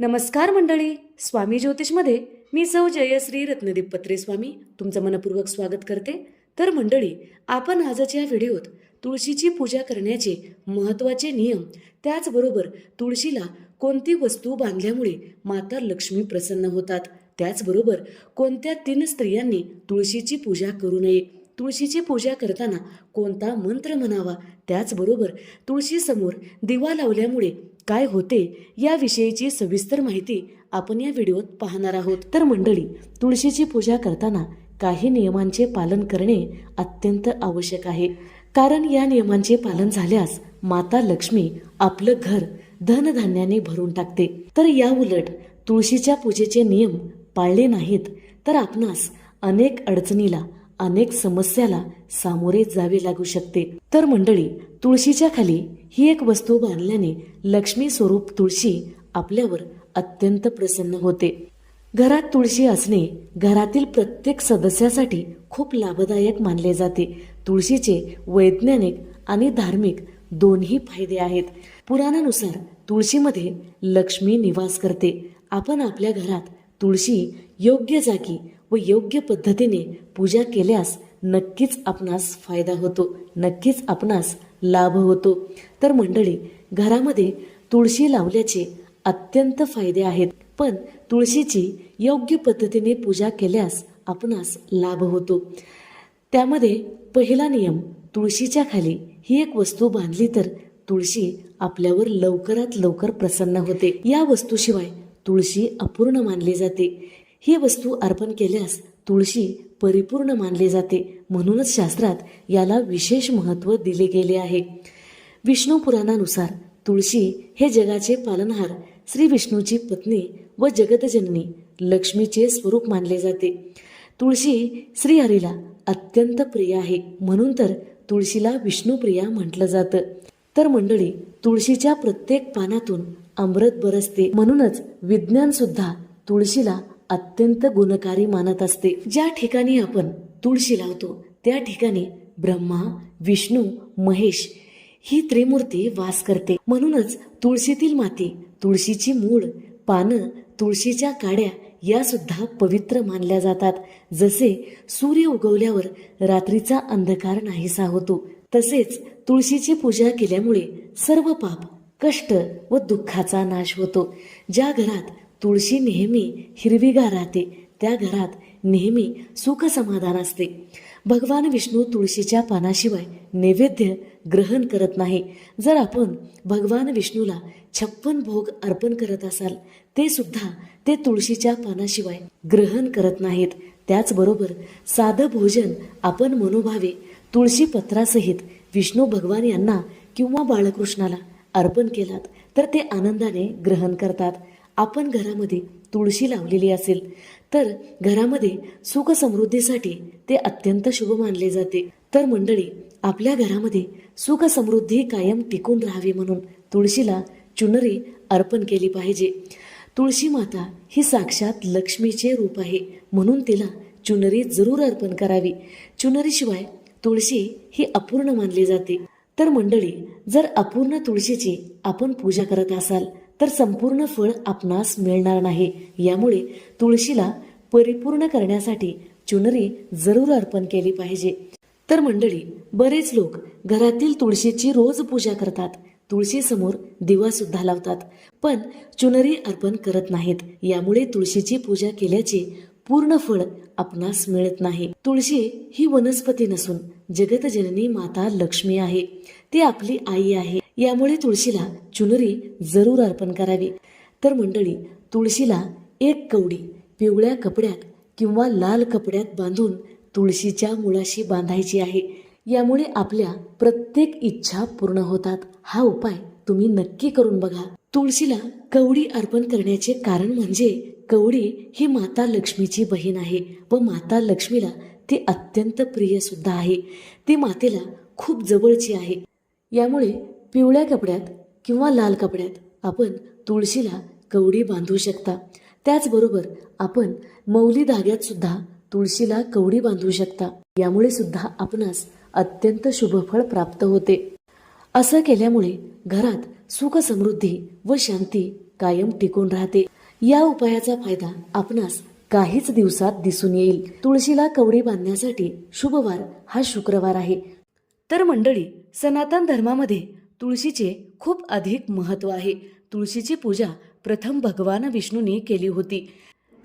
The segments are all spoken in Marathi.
नमस्कार मंडळी स्वामी ज्योतिषमध्ये मी सौ जयश्री रत्नदीप पत्रे स्वामी तुमचं मनपूर्वक स्वागत करते. तर मंडळी आपण आजच्या व्हिडिओत तुळशीची पूजा करण्याचे महत्त्वाचे नियम त्याचबरोबर तुळशीला कोणती वस्तू बांधल्यामुळे माता लक्ष्मी प्रसन्न होतात त्याचबरोबर कोणत्या तीन स्त्रियांनी तुळशीची पूजा करू नये तुळशीची पूजा करताना कोणता मंत्र म्हणावा त्याचबरोबर तुळशीसमोर दिवा लावल्यामुळे काय होते याविषयीची सविस्तर माहिती आपण या व्हिडिओत पाहणार आहोत. तर मंडळी तुळशीची पूजा करताना काही नियमांचे पालन करणे अत्यंत आवश्यक आहे. कारण या नियमांचे पालन झाल्यास माता लक्ष्मी आपलं घर धनधान्याने भरून टाकते. तर या उलट तुळशीच्या पूजेचे नियम पाळले नाहीत तर आपणास अनेक अडचणीला अनेक समस्याला सामोरे जावे लागू शकते. तर मंडळी तुळशीच्या खाली ही एक वस्तू बांधल्याने लक्ष्मी स्वरूप तुळशी आपल्यावर अत्यंत प्रसन्न होते. घरात तुळशी असणे घरातील प्रत्येक सदस्यासाठी खूप लाभदायक मानले जाते. तुळशीचे वैज्ञानिक आणि धार्मिक दोन्ही फायदे आहेत. पुराणानुसार तुळशीमध्ये लक्ष्मी निवास करते. आपण आपल्या घरात तुळशी योग्य जागी व योग्य पद्धतीने पूजा केल्यास नक्कीच आपणास फायदा होतो नक्कीच आपणास लाभ होतो. तर मंडळी घरामध्ये तुळशी लावल्याचे अत्यंत फायदे आहेत. पण तुळशीची योग्य पद्धतीने पूजा केल्यास आपणास लाभ होतो. त्यामध्ये पहिला नियम तुळशीच्या खाली ही एक वस्तू बांधली तर तुळशी आपल्यावर लवकरात लवकर प्रसन्न होते. या वस्तूशिवाय तुळशी अपूर्ण मानली जाते. ही वस्तू अर्पण केल्यास तुळशी परिपूर्ण मानले जाते. म्हणूनच शास्त्रात याला विशेष महत्त्व दिले गेले आहे. विष्णू पुराणानुसार तुळशी हे जगाचे पालनहार श्री विष्णूची पत्नी व जगतजननी लक्ष्मीचे स्वरूप मानले जाते. तुळशी श्रीहरीला अत्यंत प्रिय आहे. म्हणून तर तुळशीला विष्णुप्रिया म्हटलं जातं. तर मंडळी तुळशीच्या प्रत्येक पानातून अमृत बरसते म्हणूनच विज्ञान सुद्धा तुळशीला अत्यंत गुणकारी मानत असते. ज्या ठिकाणी आपण तुळशी लावतो त्या ठिकाणी ब्रह्मा विष्णू महेश ही त्रिमूर्ती वास करते. म्हणूनच तुळशीतील माती तुळशीची मूळ पानं तुळशीच्या काड्या या सुद्धा पवित्र मानल्या जातात. जसे सूर्य उगवल्यावर रात्रीचा अंधकार नाहीसा होतो तसेच तुळशीची पूजा केल्यामुळे सर्व पाप कष्ट व दुःखाचा नाश होतो. ज्या घरात तुळशी नेहमी हिरवीगार राहते. त्या घरात नेहमी सुख समाधान असते. भगवान विष्णू तुळशीच्या पानाशिवाय नैवेद्य ग्रहण करत नाही. जर आपण भगवान विष्णूला छप्पन भोग अर्पण करत असाल ते सुद्धा ते तुळशीच्या पानाशिवाय ग्रहण करत नाहीत. त्याचबरोबर साधं भोजन आपण मनोभावे तुळशी पत्रासहित विष्णू भगवान यांना किंवा बाळकृष्णाला अर्पण केलात तर ते आनंदाने ग्रहण करतात. आपण घरामध्ये तुळशी लावलेली असेल तर घरामध्ये सुख समृद्धीसाठी ते अत्यंत शुभ मानले जाते. तर मंडळी आपल्या घरामध्ये सुख समृद्धी कायम टिकून राहावी म्हणून तुळशीला चुनरी अर्पण केली पाहिजे. तुळशी माता ही साक्षात लक्ष्मीचे रूप आहे म्हणून तिला चुनरी जरूर अर्पण करावी. चुनरीशिवाय तुळशी ही अपूर्ण मानली जाते. तर मंडळी जर अपूर्ण तुळशीची आपण पूजा करत असाल तर संपूर्ण फळ आपणास मिळणार नाही. यामुळे तुळशीला परिपूर्ण करण्यासाठी चुनरी जरूर अर्पण केली पाहिजे. तर मंडळी बरेच लोक घरातील तुळशीची रोज पूजा करतात. तुळशी समोर दिवा सुद्धा लावतात. पण चुनरी अर्पण करत नाहीत. यामुळे तुळशीची पूजा केल्याचे पूर्ण फळ आपणास मिळत नाही. तुळशी ही वनस्पती नसून जगतजननी माता लक्ष्मी आहे. ती आपली आई आहे. यामुळे तुळशीला चुनरी जरूर अर्पण करावी. तर मंडळी तुळशीला एक कवडी पिवळ्या कपड्यात किंवा लाल कपड्यात बांधून तुळशीच्या मुळाशी बांधायची आहे. यामुळे आपल्या प्रत्येक इच्छा पूर्ण होतात. हा उपाय तुम्ही नक्की करून बघा. तुळशीला कवडी अर्पण करण्याचे कारण म्हणजे कवडी ही माता लक्ष्मीची बहीण आहे व माता लक्ष्मीला ती अत्यंत प्रिय सुद्धा आहे. ती मातेला खूप जवळची आहे. यामुळे पिवळ्या कपड्यात किंवा लाल कपड्यात आपण तुळशीला कवडी बांधू शकता. त्याचबरोबर आपण मौली धाग्यात सुद्धा तुळशीला कवडी बांधू शकता. यामुळे सुद्धा आपणास अत्यंत शुभफळ प्राप्त होते. असं केल्यामुळे घरात सुख समृद्धी व शांती कायम टिकून राहते. या उपायाचा फायदा आपणास काहीच दिवसात दिसून येईल. तुळशीला कवडी बांधण्यासाठी शुभवार हा शुक्रवार आहे. तर मंडळी सनातन धर्मामध्ये तुळशीचे खूप अधिक महत्त्व आहे. तुळशीची पूजा प्रथम भगवान विष्णूने केली होती.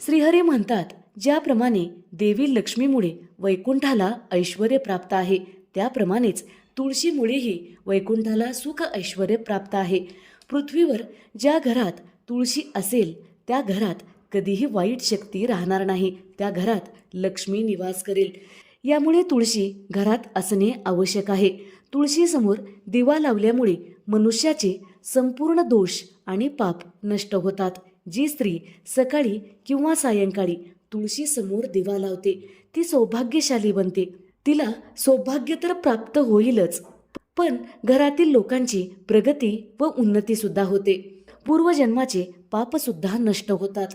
श्रीहरी म्हणतात ज्याप्रमाणे देवी लक्ष्मीमुळे वैकुंठाला ऐश्वर प्राप्त आहे त्याप्रमाणेच तुळशीमुळेही वैकुंठाला सुख ऐश्वर प्राप्त आहे. पृथ्वीवर ज्या घरात तुळशी असेल त्या घरात कधीही वाईट शक्ती राहणार नाही त्या घरात लक्ष्मी निवास करेल. यामुळे तुळशी घरात असणे आवश्यक आहे. तुळशीसमोर दिवा लावल्यामुळे मनुष्याचे संपूर्ण दोष आणि पाप नष्ट होतात. जी स्त्री सकाळी किंवा सायंकाळी तुळशीसमोर दिवा लावते ती सौभाग्यशाली बनते. तिला सौभाग्य तर प्राप्त होईलच पण घरातील लोकांची प्रगती व उन्नती सुद्धा होते. पूर्वजन्माचे पापसुद्धा नष्ट होतात.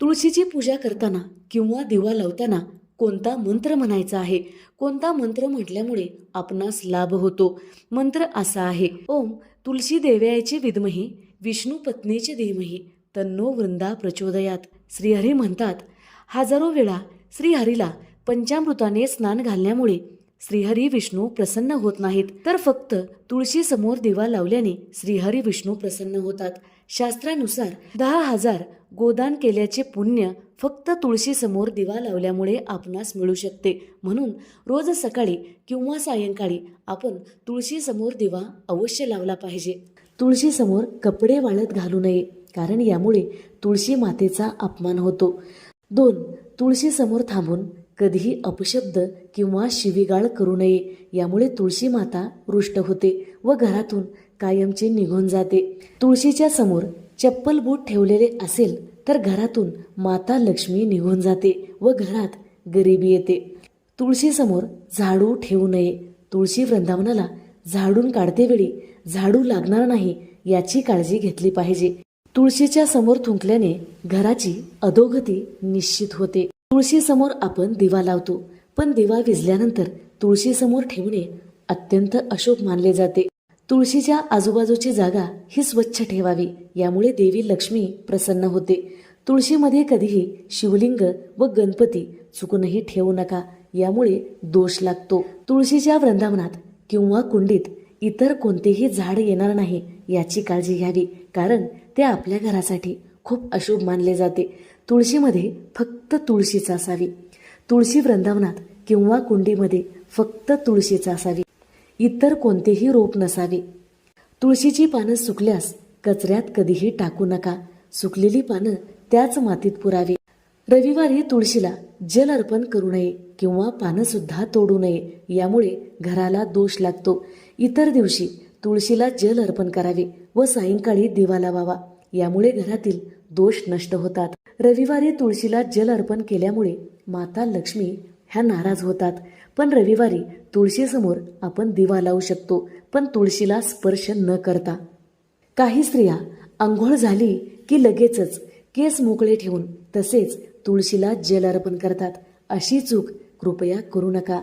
तुळशीची पूजा करताना किंवा दिवा लावताना कोणता मंत्र म्हणायचा आहे? कोणता मंत्र म्हटल्यामुळे आपणास लाभ होतो? मंत्र असा आहे ओम तुलसी देवयाचे विद्मही विष्णू पत्नीचे धीमही तन्नो वृंदा प्रचोदयात. श्रीहरी म्हणतात हजारो वेळा श्रीहरीला पंचामृताने स्नान घालण्यामुळे श्रीहरी विष्णू प्रसन्न होत नाहीत. तर फक्त तुळशी समोर दिवा लावल्याने श्रीहरी विष्णू प्रसन्न होतात. शास्त्रानुसार दहा हजार गोदान केल्याचे पुण्य फक्त तुळशी समोर दिवा लावल्यामुळे आपणास मिळू शकते. म्हणून रोज सकाळी किंवा सायंकाळी आपण तुळशी समोर दिवा अवश्य लावला पाहिजे. तुळशी समोर कपडे वाळत घालू नये कारण यामुळे तुळशी मातेचा अपमान होतो. दोन तुळशी समोर थांबून कधीही अपशब्द किंवा शिवीगाळ करू नये. यामुळे तुळशी माता रुष्ट होते व घरातून कायमचे निघून जाते. तुळशीच्या समोर चप्पल बूट ठेवलेले असेल तर घरातून माता लक्ष्मी निघून जाते व घरात गरिबी येते. तुळशीसमोर झाडू ठेवू नये. तुळशी वृंदावनाला झाडून काढते वेळी झाडू लागणार नाही याची काळजी घेतली पाहिजे. तुळशीच्या समोर थुंकल्याने घराची अधोगती निश्चित होते. तुळशीसमोर आपण दिवा लावतो पण दिवा विजल्यानंतर तुळशीसमोर ठेवणे अत्यंत अशुभ मानले जाते. तुळशीच्या आजूबाजूची जागा ही स्वच्छ ठेवावी यामुळे देवी लक्ष्मी प्रसन्न होते. तुळशीमध्ये कधीही शिवलिंग व गणपती चुकूनही ठेवू नका यामुळे दोष लागतो. तुळशीच्या वृंदावनात किंवा कुंडीत इतर कोणतेही झाड येणार नाही याची काळजी घ्यावी कारण ते आपल्या घरासाठी खूप अशुभ मानले जाते. तुळशीमध्ये फक्त तुळशीच असावी. तुळशी वृंदावनात किंवा कुंडीमध्ये फक्त तुळशीच असावी. इतर कोणतेही रोप नसावे. तुळशीची पानं सुकल्यास कचऱ्यात कधीही टाकू नका. सुकलेली पानं त्याच मातीत पुरावी. रविवारी तुळशीला जल अर्पण करू नये किंवा पानं सुद्धा तोडू नये यामुळे घराला दोष लागतो. इतर दिवशी तुळशीला जल अर्पण करावे व सायंकाळी दिवा लावावा यामुळे घरातील दोष नष्ट होतात. रविवारी तुळशीला जल अर्पण केल्यामुळे माता लक्ष्मी ह्या नाराज होतात. पण रविवारी तुळशीसमोर आपण दिवा लावू शकतो पण तुळशीला स्पर्श न करता. काही स्त्रिया आंघोळ झाली की लगेचच केस मोकळे ठेवून तसेच तुळशीला जल अर्पण करतात. अशी चूक कृपया करू नका.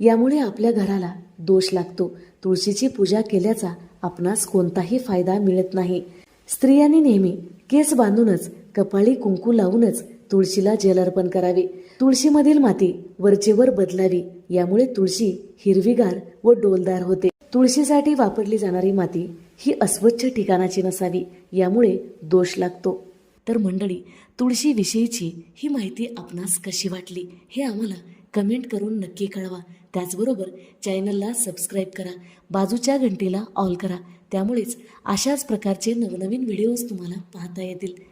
यामुळे आपल्या घराला दोष लागतो. तुळशीची पूजा केल्याचा आपणास कोणताही फायदा मिळत नाही. स्त्रियांनी नेहमी केस बांधूनच कपाळी कुंकू लावूनच तुळशीला जलअर्पण करावे. तुळशीमधील माती वरचेवर बदलावी यामुळे तुळशी हिरवीगार व डोलदार होते. तुळशीसाठी वापरली जाणारी माती ही अस्वच्छ ठिकाणाची नसावी यामुळे दोष लागतो. तर मंडळी तुळशीविषयीची ही माहिती आपणास कशी वाटली हे आम्हाला कमेंट करून नक्की कळवा. त्याचबरोबर चॅनलला सबस्क्राईब करा बाजूच्या घंटीला ऑल करा. त्यामुळेच अशाच प्रकारचे नवनवीन व्हिडिओज तुम्हाला पाहता येतील.